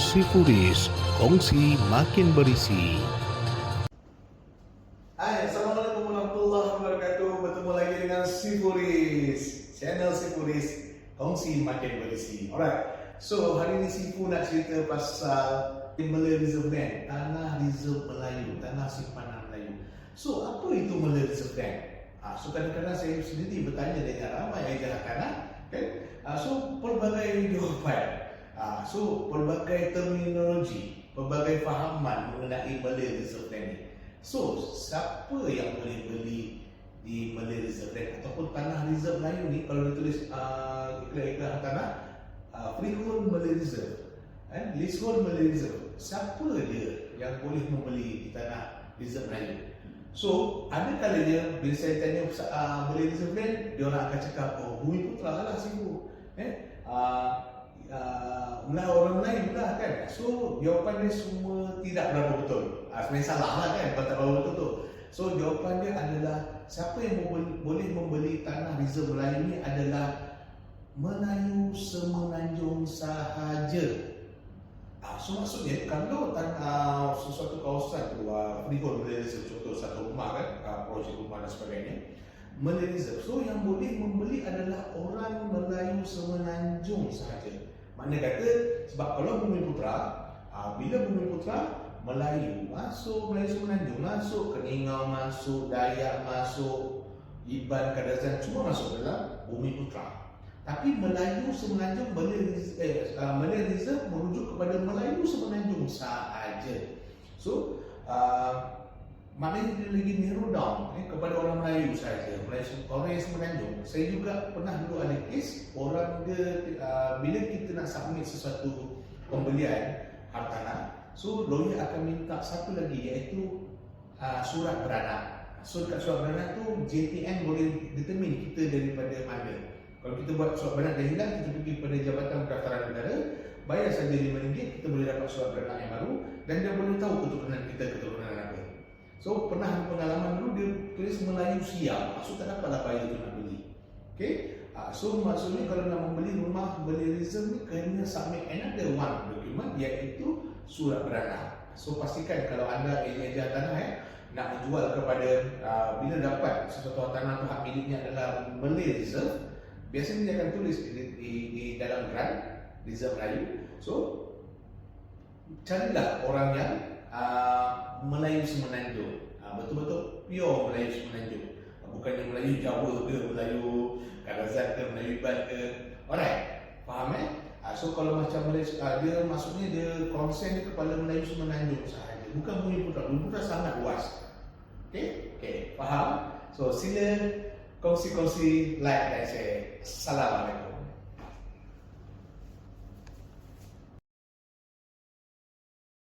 Sifuris, kongsi makin berisi. Hai, Assalamualaikum warahmatullahi wabarakatuh Bertemu lagi dengan Sifuris Channel Sifuris Kongsi makin berisi Alright So, hari ni Sifu nak cerita pasal Malay Reserve Land Tanah Reserve Melayu Tanah simpanan Melayu So, apa itu Malay Reserve Land? Ha, so, kadang-kadang saya sendiri bertanya dengan ramai yang jalan kanan kan? ha, So, pelbagai jawapan ha, So, pelbagai terminologi Pelbagai fahaman mengenai Malay Reserve Land ni. So, siapa yang boleh beli di Malay Reserve Land ataupun tanah reserve Melayu ni? Kalau ditulis uh, iklan-iklan tanah uh, freehold Malay Reserve. Eh, leasehold Malay Reserve. Siapa dia yang boleh membeli di tanah reserve Melayu? So ada kalanya bila saya tanya uh, Malay Reserve Land dia orang akan cakap oh bumi putra lah sibu eh, uh, uh, Melayu orang Melayu lah kan. So jawapan dia semua tidak berapa betul. Uh, sebenarnya salah lah kan kalau tak berapa betul tu. So jawapan dia adalah siapa yang membeli, boleh membeli tanah reserve Melayu ni adalah Melayu semenanjung sahaja. Ah, so maksudnya kalau tanah sesuatu kawasan tu uh, freehold Reserve contoh satu rumah kan uh, projek rumah dan sebagainya Malay Reserve so yang boleh membeli adalah orang Melayu semenanjung sahaja mana kata sebab kalau Bumi Putra uh, bila Bumi Putra Melayu masuk Melayu semenanjung masuk Keningau masuk Dayak masuk Iban Kadazan semua masuk dalam Bumi Putra tapi Melayu semenanjung Malay, eh, uh, Malay Reserve merujuk kepada Melayu semenanjung sahaja. So, uh, maknanya dia lagi narrow down eh, kepada orang Melayu sahaja. Melayu, orang yang semenanjung. Saya juga pernah dulu ada kes orang dia uh, bila kita nak submit sesuatu pembelian hartanah, so lawyer akan minta satu lagi iaitu uh, surat beranak. So dekat surat beranak tu JPN boleh determine kita daripada mana. Kalau kita buat surat beranak dah hilang, kita pergi pada Jabatan Pendaftaran Negara, bayar saja RM5, kita boleh dapat surat beranak yang baru dan dia boleh tahu keturunan kita keturunan apa. So pernah pengalaman dulu dia tulis Melayu siap, so tak dapatlah bayar tu nak beli. Okay? Uh, so maksudnya kalau nak membeli rumah beli reserve ni kena submit another one document iaitu surat beranak. So pastikan kalau anda ejen tanah eh, nak menjual kepada uh, bila dapat sesuatu tanah tu hak miliknya adalah Malay Reserve biasanya dia akan tulis di, di, di dalam grant reserve Melayu so carilah orang yang uh, Melayu semenanjung uh, betul-betul pure Melayu semenanjung uh, bukannya Melayu Jawa ke Melayu Kadazan ke Melayu Iban ke. Alright faham eh? Uh, so kalau macam Melayu uh, dia maksudnya dia konsen kepada Melayu semenanjung sahaja. Bukan Bumi Putra Bumi Putra sangat luas. Okay? Okay faham? So sila kongsi-kongsi like dan share. Assalamualaikum.